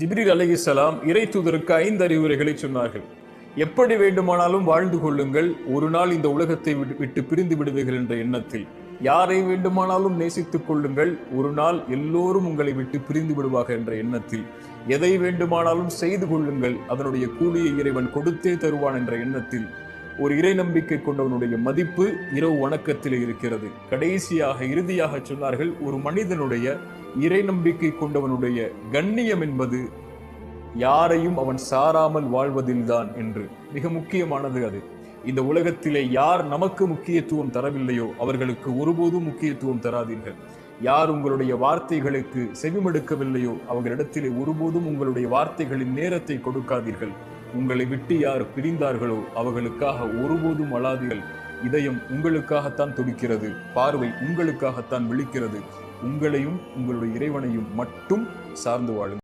ஜிப்ரீல் அலைஹிஸ்ஸலாம் இறை தூதருக்கு ஐந்து அறிவுரைகளை சொன்னார்கள். எப்படி வேண்டுமானாலும் வாழ்ந்து கொள்ளுங்கள் ஒரு நாள் இந்த உலகத்தை விட்டு- விட்டு பிரிந்து விடுவீர்கள் என்ற எண்ணத்தில். யாரை வேண்டுமானாலும் நேசித்துக் கொள்ளுங்கள் ஒரு நாள் எல்லோரும் உங்களை விட்டு பிரிந்து விடுவார்கள் என்ற எண்ணத்தில். எதை வேண்டுமானாலும் செய்து கொள்ளுங்கள் அதனுடைய கூலியை இறைவன் கொடுத்தே தருவான் என்ற எண்ணத்தில். ஒரு இறை நம்பிக்கை கொண்டவனுடைய மதிப்பு இரவு வணக்கத்தில் இருக்கிறது. கடைசியாக இறுதியாக சொன்னார்கள் ஒரு மனிதனுடைய இறை நம்பிக்கை கொண்டவனுடைய கண்ணியம் என்பது யாரையும் அவன் சாராமல் வாழ்வதில்தான் என்று. மிக முக்கியமானது அது. இந்த உலகத்திலே யார் நமக்கு முக்கியத்துவம் தரவில்லையோ அவர்களுக்கு ஒருபோதும் முக்கியத்துவம் தராதீர்கள். யார் உங்களுடைய வார்த்தைகளுக்கு செவிமடுக்கவில்லையோ அவர்களிடத்திலே ஒருபோதும் உங்களுடைய வார்த்தைகளின் நேரத்தை கொடுக்காதீர்கள். உங்களை விட்டு யார் பிரிந்தார்களோ அவர்களுக்காக ஒருபோதும் அழாதீர்கள். இதயம் உங்களுக்காகத்தான் துடிக்கிறது. பார்வை உங்களுக்காகத்தான் விழிக்கிறது. உங்களையும் உங்களுடைய இறைவனையும் மட்டும் சார்ந்து வாழுங்கள்.